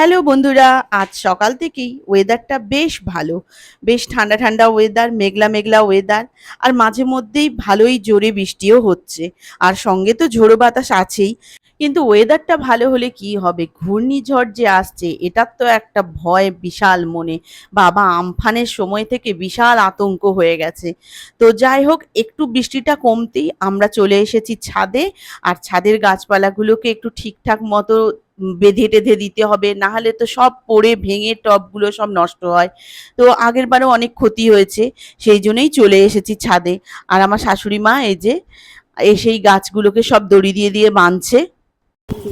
Hello বন্ধুরা, আজ সকাল থেকেই ওয়েদারটা বেশ ভালো। বেশ ঠান্ডা ঠান্ডা ওয়েদার মেঘলা মেঘলা ওয়েদার আর মাঝে মধ্যেই ভালোই জোরে বৃষ্টিও হচ্ছে। আর সঙ্গে তো ঝোড়ো বাতাস আছেই, কিন্তু ওয়েদারটা ভালো হলে কি হবে? ঘূর্ণিঝড় যে আসছে, এটার তো একটা ভয় বিশাল মনে। বাবা, আমফানের সময় থেকে বিশাল আতঙ্ক হয়ে গেছে। তো যাই হোক, একটু বৃষ্টিটা কমতেই আমরা চলে এসেছি ছাদে, আর ছাদের গাছপালাগুলোকে একটু ঠিকঠাক মতো বেঁধে টেধে দিতে হবে না হলে তো সব পড়ে ভেঙে টবগুলো সব নষ্ট হয়। তো আগের বারও অনেক ক্ষতি হয়েছে, সেই জন্যই চলে এসেছি ছাদে। আর আমার শাশুড়ি মা এই যে এসেই গাছগুলোকে সব দড়ি দিয়ে দিয়ে বাঁধছে।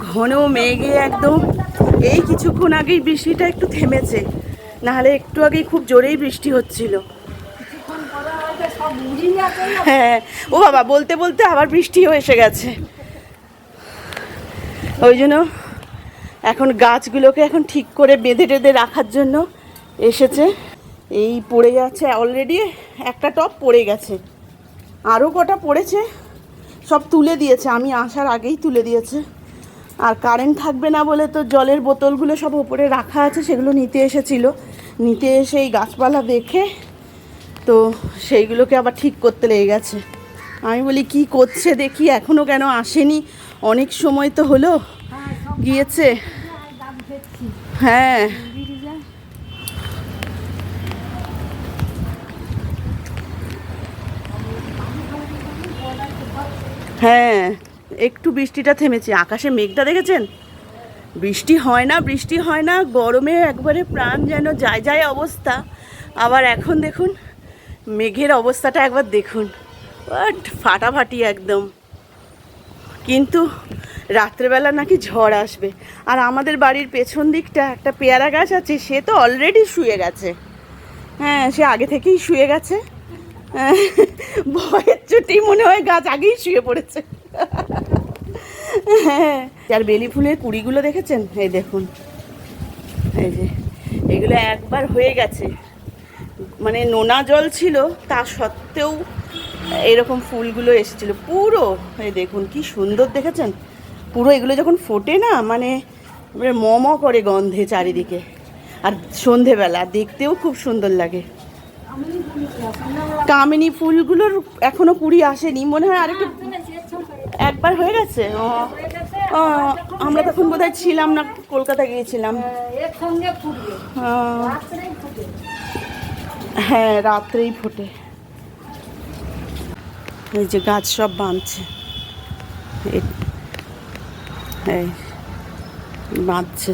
ঘন মেঘে একদম, এই কিছুক্ষণ আগেই বৃষ্টিটা একটু থেমেছে না হলে একটু আগেই খুব জোরেই বৃষ্টি হচ্ছিল। হ্যাঁ ও বাবা, বলতে বলতে আবার বৃষ্টিও এসে গেছে। ওই জন্য এখন গাছগুলোকে এখন ঠিক করে বেঁধে টেঁধে রাখার জন্য এসেছে। এই পড়ে যাচ্ছে অলরেডি একটা টপ পড়ে গেছে। আরও কটা পড়েছে, সব তুলে দিয়েছে। আমি আসার আগেই তুলে দিয়েছে। আর কারেন্ট থাকবে না বলে তো জলের বোতলগুলো সব ওপরে রাখা আছে, সেগুলো নিতে এসেছিল। নিতে এসে এই গাছপালা দেখে তো সেইগুলোকে আবার ঠিক করতে লেগে গেছে। আমি বলি, কি করছে দেখি এখনও কেন আসেনি? অনেক সময় তো হলো। গিয়েছে? হ্যাঁ। হ্যাঁ একটু বৃষ্টিটা থেমেছে। আকাশে মেঘটা দেখেছেন? বৃষ্টি হয় না, বৃষ্টি হয় না, গরমে একবারে প্রাণ যেন যায় যায় অবস্থা। আবার এখন দেখুন, মেঘের অবস্থাটা একবার দেখুন। ফাটাফাটি একদম। কিন্তু রাত্রেবেলা নাকি ঝড় আসবে। আর আমাদের বাড়ির পেছন দিকটা একটা পেয়ারা গাছ আছে সে তো অলরেডি শুয়ে গেছে। হ্যাঁ সে আগে থেকেই শুয়ে গেছে। হ্যাঁ, ভয়ের চুটি মনে হয় গাছ আগেই শুয়ে পড়েছে। হ্যাঁ আর বেলি ফুলের কুড়িগুলো দেখেছেন? এই দেখুন। এই যে এগুলো একবার হয়ে গেছে। মানে নোনা জল ছিল তা সত্ত্বেও এরকম ফুলগুলো এসেছিল। পুরো এই দেখুন কি সুন্দর দেখেছেন? পুরো এগুলো যখন ফোটে না মানে ম ম করে গন্ধে চারিদিকে। আর সন্ধেবেলা দেখতেও খুব সুন্দর লাগে। কামিনী ফুলগুলোর এখনও কুড়ি আসেনি, মনে হয় আরেকটু একবার হয়ে গেছে? ও আমরা তখন বোধহয় ছিলাম না, কলকাতা গিয়েছিলাম। ফুটে হ্যাঁ রাত্রেই ফোটে। এই যে গাছ সব বাঁধছে। এই- বাঁধছে।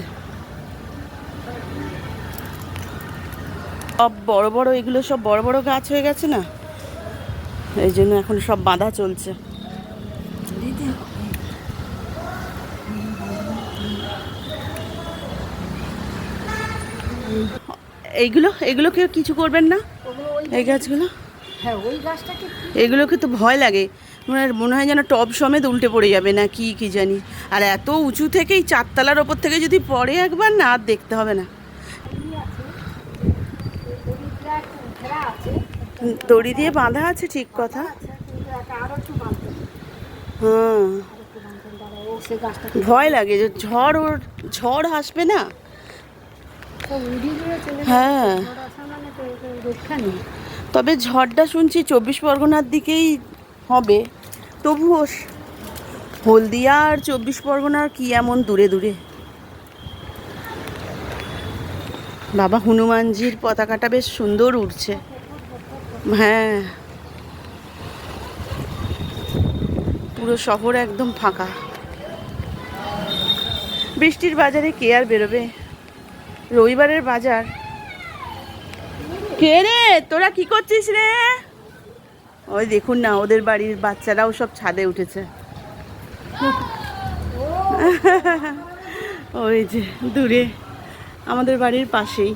সব বড় বড় এগুলো সব বড় বড় গাছ হয়ে গেছে না? এই জন্য এখন সব বাঁধা চলছে। এইগুলো এগুলো কেউ কিছু করবেন না? এই গাছগুলো? হ্যাঁ ওই গাছটাকে এগুলোকে তো ভয় লাগে। মনে মনে হয় যেন টব সমেত উল্টে পড়ে যাবে না, কি কি জানি। আর এত উঁচু থেকেই চারতলার ওপর থেকে যদি পড়ে একবার, না আর দেখতে হবে না। দড়ি দিয়ে বাঁধা আছে, ঠিক কথা। হ্যাঁ। ভয় লাগে যে ঝড় ওর, ঝড় আসবে না। হ্যাঁ। তবে ঝড়টা শুনছি চব্বিশ পরগনার দিকেই হবে। তবুও হলদিয়া আর চব্বিশ পরগনার কি এমন দূরে দূরে? বাবা, হনুমানজির পতাকাটা বেশ সুন্দর উঠছে হ্যাঁ। পুরো শহর একদম ফাঁকা। বৃষ্টির বাজারে কে আর বেরোবে? রবিবারের বাজার। কে রে? তোরা কি করছিস রে? ওই দেখুন না ওদের বাড়ির বাচ্চারাও সব ছাদে উঠেছে। ওই যে দূরে আমাদের বাড়ির পাশেই।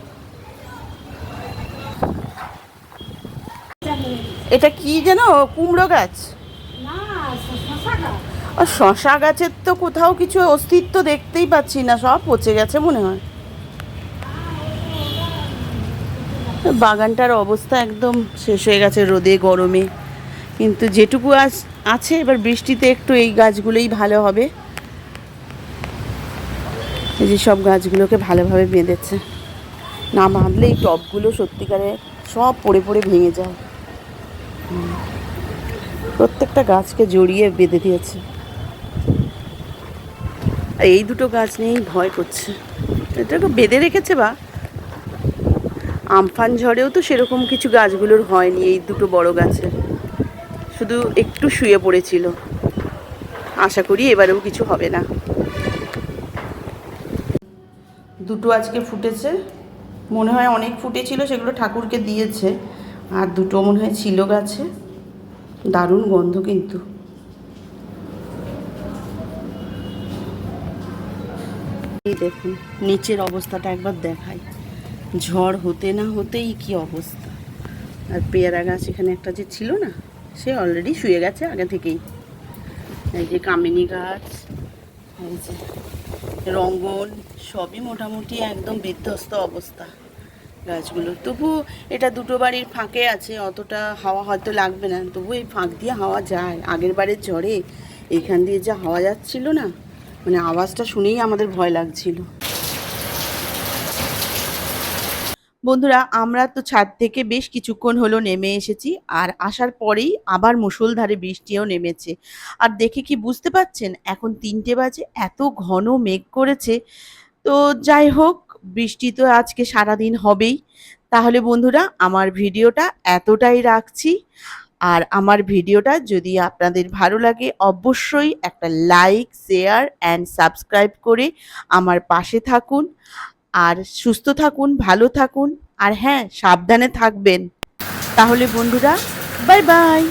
এটা কি যেন? কুমড়ো গাছ। শশা গাছের তো কোথাও কিছু অস্তিত্ব দেখতেই পাচ্ছি না সব পচে গেছে মনে হয়। বাগানটার অবস্থা একদম শেষ হয়ে গেছে রোদে, গরমে। কিন্তু যেটুকু আজ আছে, এবার বৃষ্টিতে একটু এই গাছগুলোই ভালো হবে। এই যে সব গাছগুলোকে ভালোভাবে বেঁধেছে। না বাঁধলে এই টবগুলো সত্যিকারে সব পড়ে পড়ে ভেঙে যায়। প্রত্যেকটা গাছকে জড়িয়ে বেঁধে দিয়েছে। আর এই দুটো গাছ নিয়েই ভয় করছে। এটা এটাকে বেঁধে রেখেছে বা? আমফান ঝড়েও তো সেরকম কিছু গাছগুলোর হয়নি এই দুটো বড় গাছের শুধু একটু শুয়ে পড়েছিল। আশা করি এবারেও কিছু হবে না। দুটো আজকে ফুটেছে। মনে হয় অনেক ফুটেছিল, সেগুলো ঠাকুরকে দিয়েছে। আর দুটো মনে হয় ছিল গাছে। দারুণ গন্ধ কিন্তু। দেখুন, নিচের অবস্থাটা একবার দেখাই। ঝড় হতে না হতেই কি অবস্থা? আর পেয়ারা গাছ এখানে একটা যে ছিল না, সে অলরেডি শুয়ে গেছে আগে থেকেই। এই যে কামিনী গাছ, এই যে রঙ্গন, সবই মোটামুটি একদম বিধ্বস্ত অবস্থা গাছগুলো। তবু এটা দুটো বাড়ির ফাঁকে আছে, অতটা হাওয়া হয়তো লাগবে না তবু এই ফাঁক দিয়ে হাওয়া যায়। আগের বারের ঝড়ে এইখান দিয়ে যা হাওয়া যাচ্ছিল না মানে আওয়াজটা শুনেই আমাদের ভয় লাগছিল। বন্ধুরা, আমরা তো ছাদ থেকে বেশ কিছুক্ষণ হলো নেমে এসেছি আর আসার পরেই আবার মুষলধারে বৃষ্টিও নেমেছে। আর দেখে কি বুঝতে পাচ্ছেন এখন তিনটে বাজে, এত ঘন মেঘ করেছে। তো যাই হোক, বৃষ্টি তো আজকে সারাদিন হবেই। তাহলে বন্ধুরা, আমার ভিডিওটা এতটাই রাখছি। আর আমার ভিডিওটা যদি আপনাদের ভালো লাগে, অবশ্যই একটা লাইক, শেয়ার অ্যান্ড সাবস্ক্রাইব করে আমার পাশে থাকুন। আর সুস্থ থাকুন ভালো থাকুন। আর হ্যাঁ সাবধানে থাকবেন। তাহলে বন্ধুরা বাই বাই।